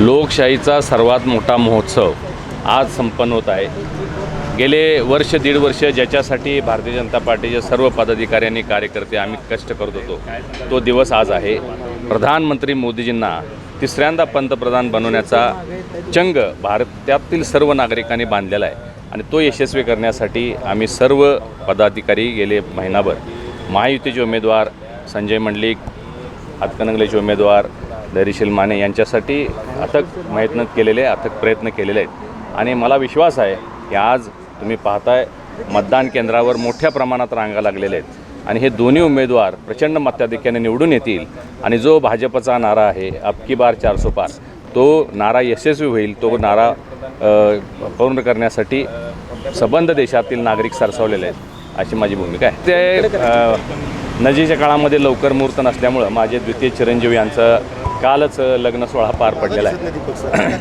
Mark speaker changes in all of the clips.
Speaker 1: लोकशाहीचा सर्वात मोठा महोत्सव आज संपन्न होत आहे. गेले वर्ष दीड वर्ष ज्याच्यासाठी भारतीय जनता पार्टीचे सर्व पदाधिकाऱ्यांनी कार्यकर्ते आम्ही कष्ट करत होतो तो दिवस आज आहे. प्रधानमंत्री मोदीजींना तिसऱ्यांदा पंतप्रधान बनवण्याचा चंग भारतातील सर्व नागरिकांनी बांधलेला आहे आणि तो यशस्वी करण्यासाठी आम्ही सर्व पदाधिकारी गेले महिनाभर. महायुतीचे उमेदवार संजय मंडलिक हातकणंगलेचे उमेदवार धैर्यशील माने यांच्यासाठी अथक प्रयत्न केलेले अथक प्रयत्न केलेले आहेत. आणि मला विश्वास आहे की आज तुम्ही पाहताय मतदान केंद्रावर मोठ्या प्रमाणात रांगा लागलेल्या आहेत. आणि हे दोन्ही उमेदवार प्रचंड मताधिक्याने निवडून येतील. आणि जो भाजपचा नारा आहे अबकी बार चारसो पार तो नारा यशस्वी होईल तो नारा पूर्ण करण्यासाठी सबंध देशातील नागरिक सरसावलेले आहेत अशी माझी भूमिका आहे. ते नजीच्या काळामध्ये लवकर मुहूर्त नसल्यामुळं माझे द्वितीय चिरंजीव यांचं कालच लग्न सोहळा पार पडलेला आहे.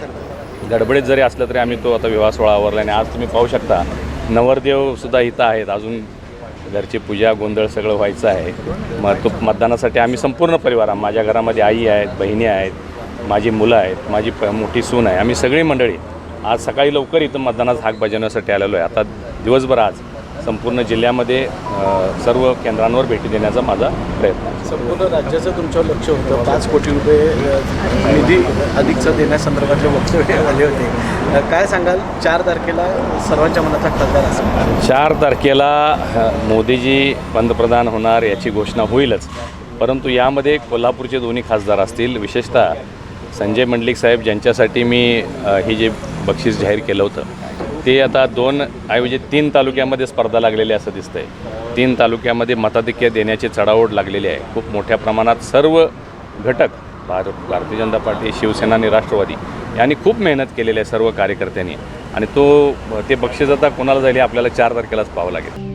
Speaker 1: गडबडीत जरी असलं तरी आम्ही तो आता विवाह सोहळा आवरला आणि आज तुम्ही पाहू शकता नवरदेवसुद्धा इथं आहेत. अजून घरची पूजा गोंधळ सगळं व्हायचं आहे. मग तो मतदानासाठी आम्ही संपूर्ण परिवार माझ्या घरामध्ये आई आहेत बहिणी आहेत माझी मुलं आहेत माझी प मोठी सून आहे. आम्ही सगळी मंडळी आज सकाळी लवकर इथं मतदानाचा हाक बजावण्यासाठी आलेलो आहे. आता दिवसभर आज संपूर्ण जिल्ह्यामध्ये सर्व केंद्रांवर भेटी देण्याचा माझा प्रयत्न आहे.
Speaker 2: संपूर्ण राज्याचं तुमच्यावर लक्ष होतं. पाच कोटी रुपये निधी अधिकचा देण्यासंदर्भातले वक्तव्य आले होते. काय सांगाल? चार तारखेला सर्वांच्या मनाचा खासदार असेल.
Speaker 1: चार तारखेला मोदीजी पंतप्रधान होणार याची घोषणा होईलच. परंतु यामध्ये कोल्हापूरचे दोन्ही खासदार असतील. विशेषतः संजय मंडलिक साहेब ज्यांच्यासाठी मी हे जे बक्षीस जाहीर केलं होतं ते आता दोन ऐवजी तीन तालुक्यामध्ये स्पर्धा लागलेली असं दिसतंय. तीन तालुक्यामध्ये मताधिक्य देण्याची चढाओढ लागलेली आहे. खूप मोठ्या प्रमाणात सर्व घटक भार भारतीय जनता पार्टी शिवसेना आणि राष्ट्रवादी यांनी खूप मेहनत केलेली आहे सर्व कार्यकर्त्यांनी. आणि तो ते बक्षीस आता कोणाला जाईल आपल्याला चार तारखेलाच पाहावं लागेल.